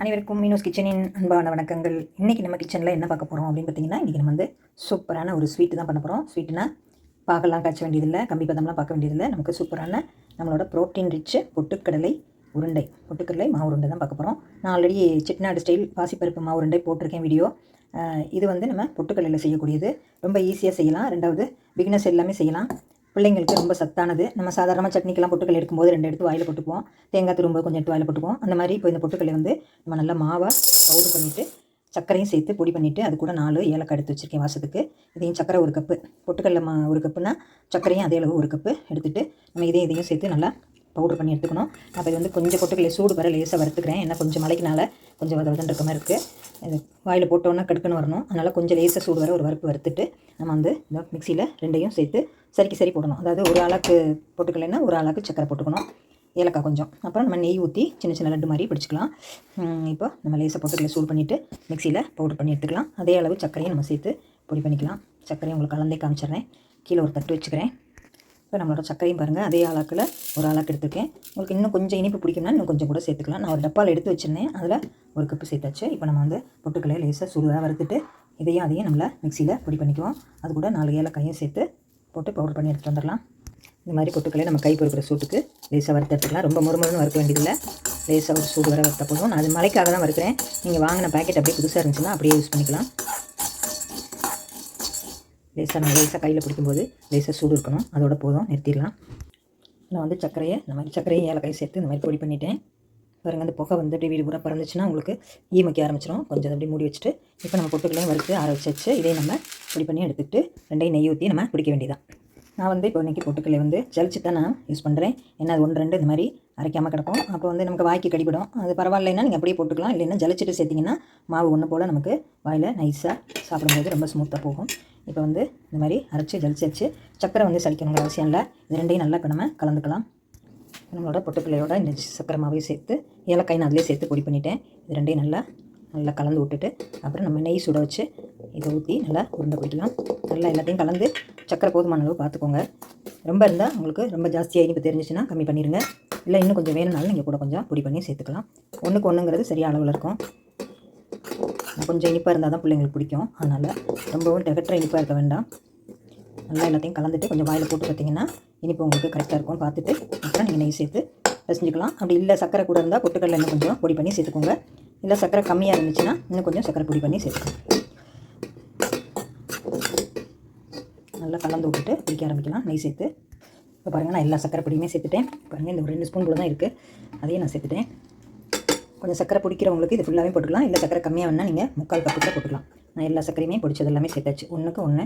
அனைவருக்கும் மீனோஸ் கிச்சனின் அன்பான வணக்கங்கள். இன்றைக்கி நம்ம கிச்சனில் என்ன பார்க்க போகிறோம் அப்படின்னு பார்த்தீங்கன்னா இன்றைக்கி நம்ம வந்து சூப்பரான ஒரு ஸ்வீட்டு தான் பண்ண போகிறோம் ஸ்வீட்டுனா பாகெல்லாம் காய்ச்ச வேண்டியதில்லை கம்பி பதம்லாம் பார்க்க வேண்டியதில்லை. நமக்கு சூப்பரான நம்மளோட ப்ரோட்டீன் ரிச்சு பொட்டுக்கடலை உருண்டை பொட்டுக்கடலை மாவு உருண்டை தான் பார்க்க போகிறோம் நான் ஆல்ரெடி செட்டிநாடு ஸ்டைல் பாசிப்பருப்பு மாவு உருண்டை போட்டிருக்கேன் வீடியோ இது வந்து நம்ம பொட்டுக்கடலையில் செய்யக்கூடியது. ரொம்ப ஈஸியாக செய்யலாம். ரெண்டாவது பிகினஸ் எல்லாமே செய்யலாம். பிள்ளைங்களுக்கு ரொம்ப சத்தானது. நம்ம சாதாரணமாக சட்னிக்கெல்லாம் பொட்டுக்கல் எடுக்கும்போது ரெண்டு எடுத்து வாயில் போட்டுக்குவோம். தேங்காய் திரும்ப கொஞ்சம் எடுத்து வாயில் போட்டுக்குவோம். அந்த மாதிரி இப்போ இந்த பொட்டுக்கல்லை வந்து நம்ம நல்லா மாவாக பவுடர் பண்ணிவிட்டு சர்க்கரையும் சேர்த்து பொடி பண்ணிவிட்டு அது கூட நாலு ஏலக்காய் எடுத்து வச்சுருக்கேன் வாசத்துக்கு. இதையும் சர்க்கரை ஒரு கப்பு. பொட்டுக்கல்ல மா ஒரு கப்புனா சர்க்கரையும் அதே அளவு ஒரு கப்பு எடுத்துகிட்டு நம்ம இதையும் இதையும் சேர்த்து நல்லா பவுடர் பண்ணி எடுத்துக்கணும். அப்போ இது வந்து கொஞ்சம் பொட்டுக்கல்லை சூடு வர லேசாக வறுத்துக்கிறேன். ஏன்னா கொஞ்சம் மலைக்குனால கொஞ்சம் வத வதன் இருக்க மாதிரி இருக்குது இது வாயில் போட்டோன்னா கடுக்குன்னு வரணும். அதனால் கொஞ்சம் லேசாக சூடு வர ஒரு வறுப்பு வறுத்துட்டு நம்ம வந்து இந்த மிக்சியில் ரெண்டையும் சேர்த்து சரிக்கு சரி போடணும். அதாவது ஒரு அளவுக்கு போட்டுக்கலைன்னா ஒரு அளவுக்கு சக்கரை போட்டுக்கணும். ஏலக்காய் கொஞ்சம். அப்புறம் நம்ம நெய் ஊற்றி சின்ன சின்ன லட்டு மாதிரி பிடிச்சிக்கலாம். இப்போ நம்ம லேசாக போட்டுக்கல சூடு பண்ணிவிட்டு மிக்சியில் பவுடர் பண்ணி எடுத்துக்கலாம். அதே அளவு சர்க்கரையும் நம்ம சேர்த்து பொடி பண்ணிக்கலாம். சர்க்கரையும் உங்களுக்கு கலந்தே காமிச்சிடுறேன். கீழே ஒரு தட்டு வச்சுக்கிறேன். இப்போ நம்மளோட சர்க்கரையும் பாருங்கள் அதே ஆளாக்கில் ஒரு ஆளாக்கு எடுத்துருக்கேன். உங்களுக்கு இன்னும் கொஞ்சம் இனிப்பு பிடிக்கும்னா இன்னும் கொஞ்சம் கூட சேர்த்துக்கலாம். நான் ஒரு டப்பாவில் எடுத்து வச்சிருந்தேன். அதில் ஒரு கப்பு சேர்த்தாச்சு. இப்போ நம்ம வந்து பொட்டுக்கலையை லேசாக சுடுதாக வறுத்துட்டு இதையும் அதையும் நம்மளை மிக்சியில் பொடி பண்ணிக்குவோம். அது கூட நாலு ஏலக்காயும் சேர்த்து போட்டு பவுடர் பண்ணி எடுத்துகிட்டு வந்துடலாம். இந்த மாதிரி பொட்டுக்களை நம்ம கை பொறுக்கிற சூட்டுக்கு லேசாக வறுத்து எடுத்துக்கலாம். ரொம்ப முறுமுறுன்னு வறுக்க வேண்டியதில்லை. லேசாக ஒரு சூடு வர வறுத்த போதும். நான் அது மலைக்காக தான் வறுக்கிறேன். நீங்கள் வாங்கின பேக்கெட் அப்படியே புதுசாக இருந்துச்சுன்னா அப்படியே யூஸ் பண்ணிக்கலாம். லேசாக நம்ம லேசாக கையில் பிடிக்கும்போது லேசாக சூடு இருக்கணும். அதோட போதும். நிறுத்திடலாம். நான் வந்து சர்க்கரையை இந்த மாதிரி சர்க்கரையை ஏலக்காய் சேர்த்து இந்த மாதிரி பொடி பண்ணிட்டேன். பாருங்க அந்த புகை வந்து அப்படியே வீடு பூரா பறந்துச்சுன்னா உங்களுக்கு ஈ வைக்க ஆரம்பிச்சிடும் கொஞ்சம் அப்படியே மூடி வச்சுட்டு இப்போ நம்ம பொட்டுக்களையும் வறுத்து ஆற வச்சு வச்சு இதையும் நம்ம பொடி பண்ணி எடுத்துக்கிட்டு ரெண்டையும் நெய் ஊற்றி நம்ம பிடிக்க வேண்டியதான் நான் வந்து இப்போ இன்றைக்கி பொட்டுக்கல்லை வந்து ஜலிச்சு தான் நான் யூஸ் பண்ணுறேன் ஏன்னா அது ஒன்று ரெண்டு இந்த மாதிரி அரைக்காமல் கிடக்கும். அப்போ வந்து நமக்கு வாய்க்கு கடிபடும். அது பரவாயில்லைன்னா நீங்கள் அப்படியே போட்டுக்கலாம். இல்லைன்னா ஜலிச்சிட்டு சேர்த்திங்கன்னா மாவு ஒன்று போல் நமக்கு வாயில் நைஸாக சாப்பிடும்போது ரொம்ப ஸ்மூத்தாக போகும். இப்போ வந்து இந்த மாதிரி அரைச்சி ஜலிச்சு வச்சு சக்கரை வந்து சலிக்கணுங்கிற அவசியம் இல்லை. இது ரெண்டையும் நல்லா இப்போ நம்ம கலந்துக்கலாம். நம்மளோட பொட்டுக்கல்லையோட இந்த சக்கரை மாவையும் சேர்த்து ஏலக்காய் நான் அதிலே சேர்த்து பொடி பண்ணிட்டேன். இது ரெண்டையும் நல்லா நல்லா கலந்து விட்டுட்டு அப்புறம் நம்ம நெய் சுட வச்சு இதை ஊற்றி நல்லா உருண்டை பிடிக்கலாம் நல்லா எல்லாத்தையும் கலந்து சக்கரை போதுமான அளவு பார்த்துக்கோங்க ரொம்ப இருந்தால் உங்களுக்கு ரொம்ப ஜாஸ்தியாக இனிப்பு தெரிஞ்சிச்சுன்னா கம்மி பண்ணிடுங்க இல்லை இன்னும் கொஞ்சம் வேணும்னாலும் நீங்கள் கூட கொஞ்சம் பொடி பண்ணி சேர்த்துக்கலாம். ஒன்றுக்கு ஒன்றுங்கிறது சரியான அளவில் இருக்கும். கொஞ்சம் இனிப்பாக இருந்தால் தான் பிள்ளைங்களுக்கு பிடிக்கும். அதனால் ரொம்பவும் டெகற்ற இனிப்பாக இருக்க வேண்டாம். நல்லா எல்லாத்தையும் கலந்துட்டு கொஞ்சம் வாயில் போட்டு பார்த்தீங்கன்னா இனிப்பு உங்களுக்கு கரெக்டாக இருக்கும் பார்த்துட்டு அப்புறம் நீங்கள் நெய் சேர்த்து ரசிஞ்சிக்கலாம் அப்படி இல்லை சக்கரை கூட இருந்தால் பொட்டுக்கடலை இன்னும் கொஞ்சம் பொடி பண்ணி சேர்த்துக்கோங்க. இல்லை சக்கரை கம்மியாக இருந்துச்சுன்னா இன்னும் கொஞ்சம் சக்கரை பொடி பண்ணி சேர்த்துக்கோங்க நல்லா கலந்து விட்டுட்டு பிடிக்க ஆரம்பிக்கலாம். நெய் சேர்த்து. இப்போ பாருங்கள் நான் எல்லா சக்கரை பொடியுமே சேர்த்துட்டேன். பாருங்கள் இந்த ஒரு ரெண்டு ஸ்பூன் கூட தான் இருக்குது அதையும் நான் சேர்த்துட்டேன். கொஞ்சம் சக்கரை பிடிக்கிறவங்களுக்கு இது ஃபுல்லாகவே போட்டுக்கலாம். இல்லை சக்கரை கம்மியாக வேணால் நீங்கள் முக்கால் கப்பு கூட போட்டுக்கலாம். நான் எல்லா சக்கரையுமே பிடிச்சது எல்லாமே சேர்த்தாச்சு. ஒன்றுக்கு ஒன்று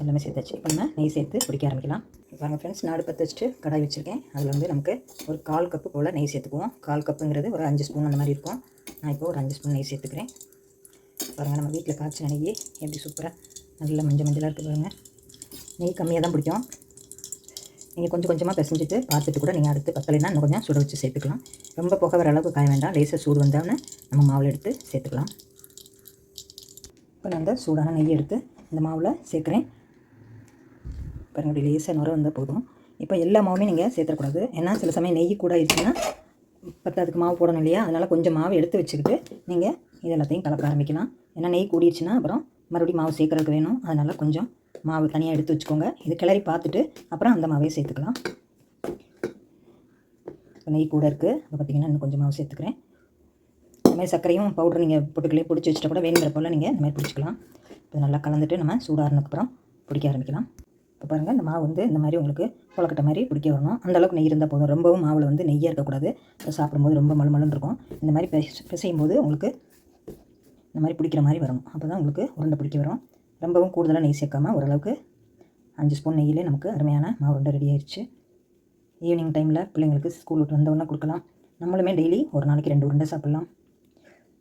எல்லாமே சேர்த்தாச்சு. இப்போ நம்ம நெய் சேர்த்து பிடிக்க ஆரம்பிக்கலாம். பாருங்க ஃப்ரெண்ட்ஸ் நாடு பற்ற வச்சுட்டு கடாய் வச்சுருக்கேன். அதில் வந்து நமக்கு ஒரு கால் கப்பு போல் நெய் சேர்த்துக்குவோம். கால் கப்புங்கிறது ஒரு அஞ்சு ஸ்பூன் அந்த மாதிரி இருக்கும். நான் இப்போ ஒரு அஞ்சு ஸ்பூன் நெய் சேர்த்துக்கிறேன். பாருங்கள் நம்ம வீட்டில் காய்ச்சின நெய் எப்படி சூப்பராக நல்ல மஞ்சள் மஞ்சளாக இருக்குது பாருங்கள் நெய் கம்மியாக தான் பிடிக்கும். நீங்கள் கொஞ்சம் கொஞ்சமாக பிசைஞ்சிட்டு பார்த்துட்டு கூட நீங்கள் அடுத்து பத்தலைன்னா இன்னும் கொஞ்சம் சுட வச்சு சேர்த்துக்கலாம். ரொம்ப புகை வர அளவுக்கு காய வேண்டாம். லேசாக சூடு வந்தோடனே நம்ம மாவில் எடுத்து சேர்த்துக்கலாம். இப்போ நான் அந்த சூடான நெய் எடுத்து இந்த மாவில் சேர்க்குறேன். பாருங்க இப்படி லேசாக நுர வந்தால் போதும். இப்போ எல்லா மாவுமே நீங்கள் சேர்த்துக்கூடாது ஏன்னா சில சமயம் நெய் கூட ஆயிடுச்சுன்னா பத்தாதுக்கு மாவு போடணும் இல்லையா? அதனால் கொஞ்சம் மாவு எடுத்து வச்சுக்கிட்டு நீங்கள் இது எல்லாத்தையும் கலக்க ஆரம்பிக்கலாம். ஏன்னா நெய் கூடிடுச்சுன்னா அப்புறம் மறுபடியும் மாவு சேர்க்குறதுக்கு வேணும். அதனால் கொஞ்சம் மாவு தனியாக எடுத்து வச்சுக்கோங்க. இது கிளறி பார்த்துட்டு அப்புறம் அந்த மாவையே சேர்த்துக்கலாம். இப்போ நெய் கூட இருக்குது இப்போ பார்த்தீங்கன்னா இன்னும் கொஞ்சம் மாவு சேர்த்துக்கிறேன். மாதிரி சர்க்கரையும் பவுடர் நீங்கள் பொட்டுக்கலையும் பிடிச்சி வச்சுட்டு கூட வேணுங்கிற போல் நீங்கள் இந்த மாதிரி பிடிச்சிக்கலாம். இப்போ நல்லா கலந்துட்டு நம்ம சூடாறினதுக்கப்புறம் பிடிக்க ஆரம்பிக்கலாம். இப்போ பாருங்கள் இந்த மாவு வந்து இந்த மாதிரி உங்களுக்கு கொலக்கட்டை மாதிரி பிடிக்க வரணும். அந்தளவுக்கு நெய் இருந்தால் போதும். ரொம்பவும் மாவில் வந்து நெய்யாக இருக்கக்கூடாது. சாப்பிடும்போது ரொம்ப மலுமலுன்னு இருக்கும். இந்த மாதிரி பிசையும் போது உங்களுக்கு இந்த மாதிரி பிடிக்கிற மாதிரி வரும். அப்போ தான் உங்களுக்கு உருண்டை பிடிக்க வரும். ரொம்பவும் கூடுதலாக நெய் சேர்க்காமல் ஓரளவுக்கு அஞ்சு ஸ்பூன் நெய்யிலே நமக்கு அருமையான மாவு உருண்டை ரெடி ஆயிடுச்சு ஈவினிங் டைமில் பிள்ளைங்களுக்கு ஸ்கூல் விட்டு வந்தவொடனே கொடுக்கலாம். நம்மளுமே டெய்லி ஒரு நாளைக்கு ரெண்டு உருண்டை சாப்பிட்லாம்.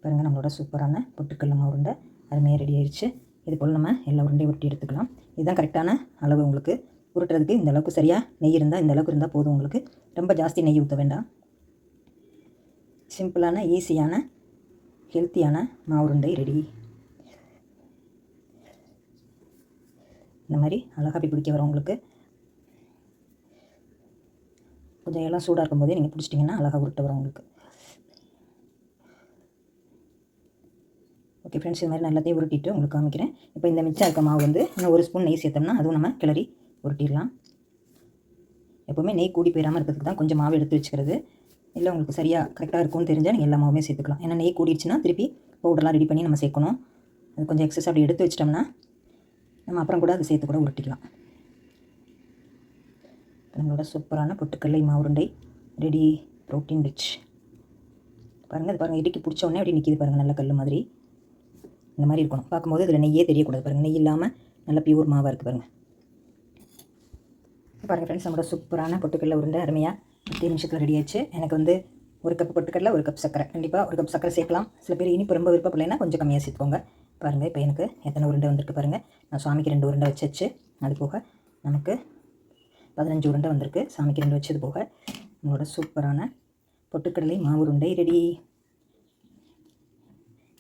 பாருங்கள் நம்மளோட சூப்பரான பொட்டுக்கல்ல உருண்டை அருமையாக ரெடி ஆயிடுச்சு. இது போல் நம்ம எல்லா உருண்டையும் உருட்டி எடுத்துக்கலாம். இதுதான் கரெக்டான அளவு உங்களுக்கு. உருட்டுறதுக்கு இந்த அளவுக்கு சரியாக நெய் இருந்தால் இந்த அளவுக்கு இருந்தால் போதும் உங்களுக்கு. ரொம்ப ஜாஸ்தி நெய் ஊற்ற வேண்டாம். சிம்பிளான ஈஸியான ஹெல்த்தியான மாவுருண்டை ரெடி இந்த மாதிரி அழகாக போய் பிடிக்க வரும் உங்களுக்கு. கொஞ்சம் எல்லாம் சூடாக இருக்கும்போதே நீங்கள் பிடிச்சிட்டிங்கன்னா அழகாக உருட்ட வரும் உங்களுக்கு. ஓகே ஃப்ரெண்ட்ஸ் இது மாதிரி நான் உருட்டிட்டு உங்களுக்கு காமிக்கிறேன். இப்போ இந்த மிச்சம் இருக்க மாவு வந்து இன்னும் ஒரு ஸ்பூன் நெய் சேர்த்தோம்னா அதுவும் நம்ம கிளறி உருட்டிடலாம். எப்போவுமே நெய் கூடி போயிடாமல் இருக்கிறதுக்கு தான் கொஞ்சம் மாவு எடுத்து வச்சுக்கிறது. இல்லை உங்களுக்கு சரியாக கரெக்டாக இருக்கும்னு தெரிஞ்சால் நீங்கள் எல்லா மாவுமே சேர்த்துக்கலாம். ஏன்னா நெய் கூடிடுச்சுன்னா திருப்பி பவுடர்லாம் ரெடி பண்ணி நம்ம சேர்க்கணும். அது கொஞ்சம் எக்ஸஸ் அப்படி எடுத்து வச்சிட்டோம்னா நம்ம அப்புறம் கூட அதை சேர்த்து கூட உருட்டிக்கலாம். நம்மளோட சூப்பரான பொட்டுக்கடலை மாவுருண்டை ரெடி ப்ரோட்டீன் ரிச் பாருங்கள் அது பாருங்கள் இடுக்கி பிடிச்ச உடனே அப்படியே நிற்கிது பாருங்கள் நல்ல கல் மாதிரி. இந்த மாதிரி இருக்கணும். பார்க்கும்போது இதில் நெய்யே தெரியக்கூடாது பாருங்கள் நெய் இல்லாமல் நல்ல பியூர் மாவாக இருக்குது பாருங்கள் பாருங்கள் ஃப்ரெண்ட்ஸ் நம்மளோட சூப்பரான பொட்டுக்கடலை உருண்டை அருமையாக பத்து நிமிஷத்தில் ரெடி ஆச்சு எனக்கு வந்து ஒரு கப் பொட்டுக்கடலை ஒரு கப் சக்கரை கண்டிப்பாக ஒரு கப் சக்கரை சேர்க்கலாம். சில பேர் இனிப்பு ரொம்ப விருப்பப்படலைன்னா கொஞ்சம் கம்மியாக சேர்த்துக்கோங்க. பாருங்கள் இப்போ எனக்கு எத்தனை உருண்டை வந்திருக்கு பாருங்கள் நான் சாமிக்கு ரெண்டு உருண்டை வச்சாச்சு. அது போக நமக்கு பதினஞ்சு உருண்டை வந்திருக்கு. சாமிக்கு ரெண்டு வச்சது போக நம்மளோட சூப்பரான பொட்டுக்கடலை மாவு உருண்டை ரெடி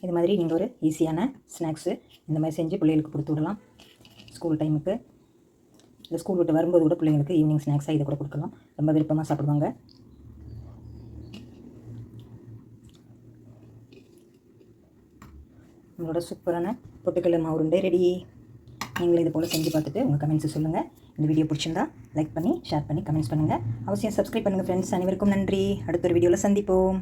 இது மாதிரி நீங்கள் ஒரு ஈஸியான ஸ்நாக்ஸு இந்த மாதிரி செஞ்சு பிள்ளைகளுக்கு கொடுத்து விடலாம். ஸ்கூல் டைமுக்கு இந்த ஸ்கூல் விட்டு வரும்போது கூட பிள்ளைங்களுக்கு ஈவினிங் ஸ்நாக்ஸாக இதை கூட கொடுக்கலாம். ரொம்ப விருப்பமாக சாப்பிடுவாங்க. உங்களோட சூப்பரான பொட்டுக்கடலை மாவு உருண்டை ரெடி நீங்களும் இது போல் செஞ்சு பார்த்துட்டு உங்கள் கமெண்ட்ஸை சொல்லுங்கள் இந்த வீடியோ பிடிச்சிருந்தா லைக் பண்ணி ஷேர் பண்ணி கமெண்ட்ஸ் பண்ணுங்கள் அவசியம் சப்ஸ்கிரைப் பண்ணுங்கள் ஃப்ரெண்ட்ஸ் அனைவருக்கும் நன்றி. அடுத்த ஒரு வீடியோவில் சந்திப்போம்.